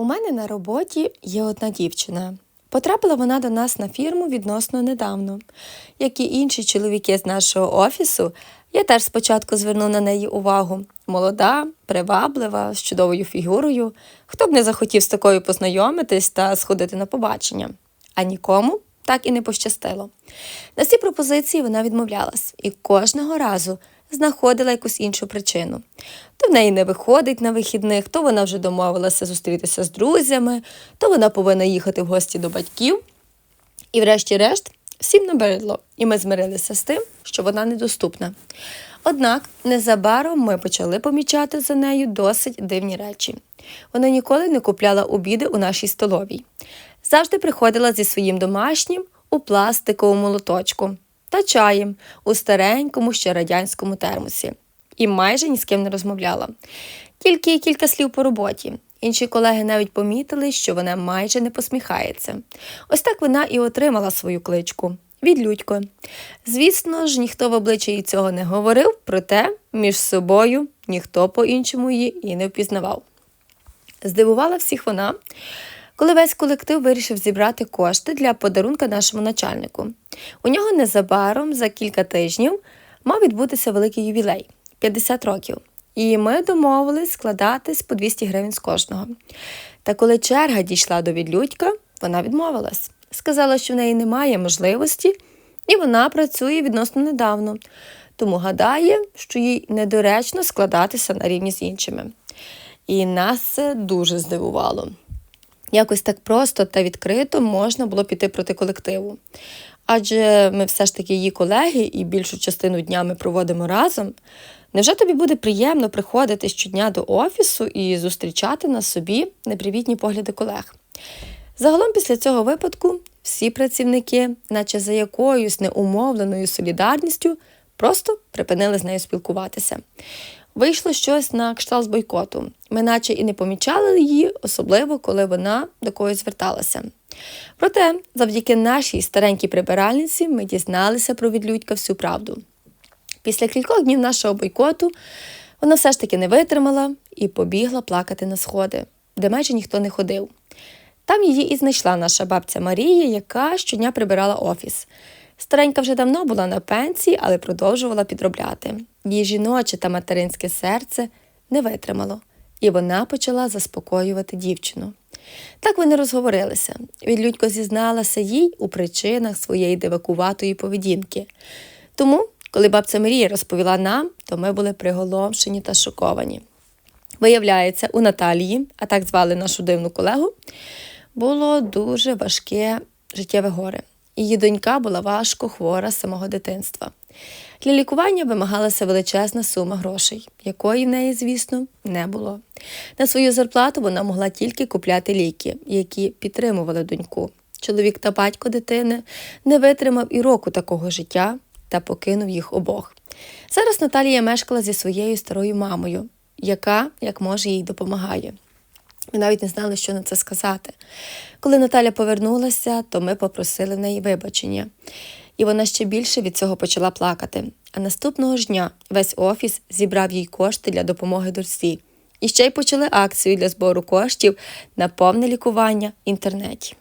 У мене на роботі є одна дівчина. Потрапила вона до нас на фірму відносно недавно. Як і інші чоловіки з нашого офісу, я теж спочатку звернув на неї увагу. Молода, приваблива, з чудовою фігурою. Хто б не захотів з такою познайомитись та сходити на побачення. А нікому так і не пощастило. На всі пропозиції вона відмовлялась і кожного разу знаходила якусь іншу причину. То в неї не виходить на вихідних, то вона вже домовилася зустрітися з друзями, то вона повинна їхати в гості до батьків. І, врешті-решт, всім набридло, і ми змирилися з тим, що вона недоступна. Однак незабаром ми почали помічати за нею досить дивні речі. Вона ніколи не купляла обіди у нашій столовій. Завжди приходила зі своїм домашнім у пластиковому лоточку та чаєм у старенькому ще радянському термосі. І майже ні з ким не розмовляла. Тільки кілька слів по роботі. Інші колеги навіть помітили, що вона майже не посміхається. Ось так вона і отримала свою кличку від Людько. Звісно ж, ніхто в обличчя їй цього не говорив, проте між собою ніхто по-іншому її і не впізнавав. Здивувала всіх вона, коли весь колектив вирішив зібрати кошти для подарунка нашому начальнику. У нього незабаром за кілька тижнів мав відбутися великий ювілей 50 років. І ми домовились складатись по 200 гривень з кожного. Та коли черга дійшла до відлюдька, вона відмовилась. Сказала, що в неї немає можливості, і вона працює відносно недавно, тому гадає, що їй недоречно складатися на рівні з іншими. І нас це дуже здивувало. Якось так просто та відкрито можна було піти проти колективу. Адже ми все ж таки її колеги і більшу частину дня ми проводимо разом. Невже тобі буде приємно приходити щодня до офісу і зустрічати на собі непривітні погляди колег? Загалом, після цього випадку, всі працівники, наче за якоюсь неумовленою солідарністю, просто припинили з нею спілкуватися. Вийшло щось на кшталт бойкоту. Ми наче і не помічали її, особливо коли вона до когось зверталася. Проте, завдяки нашій старенькій прибиральниці, ми дізналися про відлюдька всю правду. Після кількох днів нашого бойкоту вона все ж таки не витримала і побігла плакати на сходи, де майже ніхто не ходив. Там її і знайшла наша бабця Марія, яка щодня прибирала офіс. Старенька вже давно була на пенсії, але продовжувала підробляти. Її жіноче та материнське серце не витримало, і вона почала заспокоювати дівчину. Так вони розговорилися. Відлюдько зізналася їй у причинах своєї дивакуватої поведінки. Тому, коли бабця Марія розповіла нам, то ми були приголомшені та шоковані. Виявляється, у Наталії, а так звали нашу дивну колегу, було дуже важке життєве горе. Її донька була важко хвора з самого дитинства. Для лікування вимагалася величезна сума грошей, якої в неї, звісно, не було. На свою зарплату вона могла тільки купляти ліки, які підтримували доньку. Чоловік та батько дитини не витримав і року такого життя та покинув їх обох. Зараз Наталія мешкала зі своєю старою мамою, яка, як може, їй допомагає. Ми навіть не знали, що на це сказати. Коли Наталя повернулася, то ми попросили в неї вибачення. І вона ще більше від цього почала плакати. А наступного ж дня весь офіс зібрав їй кошти для допомоги дочці. І ще й почали акцію для збору коштів на повне лікування в інтернеті.